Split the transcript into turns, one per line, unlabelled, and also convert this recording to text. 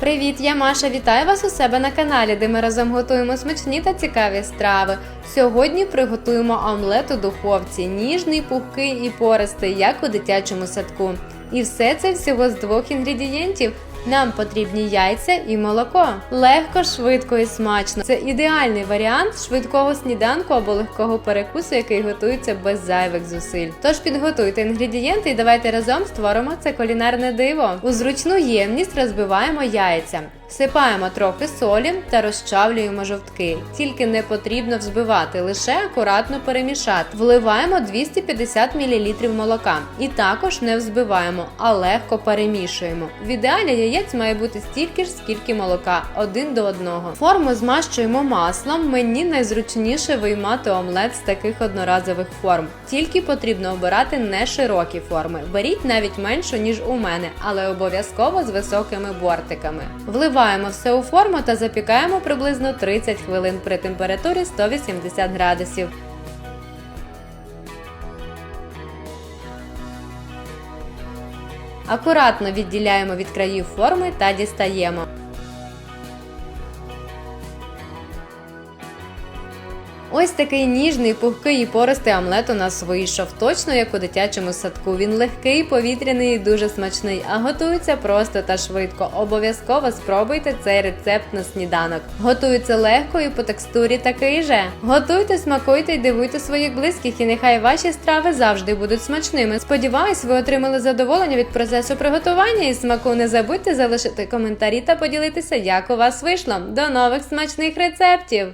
Привіт, я Маша. Вітаю вас у себе на каналі, де ми разом готуємо смачні та цікаві страви. Сьогодні приготуємо омлет у духовці, ніжний, пухкий і пористий, як у дитячому садку. І все це всього з двох інгредієнтів. Нам потрібні яйця і молоко. Легко, швидко і смачно. Це ідеальний варіант швидкого сніданку або легкого перекусу, який готується без зайвих зусиль. Тож підготуйте інгредієнти і давайте разом створимо це кулінарне диво. У зручну ємність розбиваємо яйця. Всипаємо трохи солі та розчавлюємо жовтки. Тільки не потрібно взбивати, лише акуратно перемішати. Вливаємо 250 мл молока і також не взбиваємо, а легко перемішуємо. В ідеалі яєць має бути стільки ж, скільки молока, один до одного. Форму змащуємо маслом. Мені найзручніше виймати омлет з таких одноразових форм. Тільки потрібно обирати не широкі форми. Беріть навіть меншу, ніж у мене, але обов'язково з високими бортиками. Вливаємо все у форму та запікаємо приблизно 30 хвилин при температурі 180 градусів. Акуратно відділяємо від країв форми та дістаємо. Ось такий ніжний, пухкий і пористий омлет у нас вийшов, точно як у дитячому садку. Він легкий, повітряний і дуже смачний, а готується просто та швидко. Обов'язково спробуйте цей рецепт на сніданок. Готується легко і по текстурі такий же. Готуйте, смакуйте і дивуйте своїх близьких, і нехай ваші страви завжди будуть смачними. Сподіваюсь, ви отримали задоволення від процесу приготування і смаку. Не забудьте залишити коментарі та поділитися, як у вас вийшло. До нових смачних рецептів!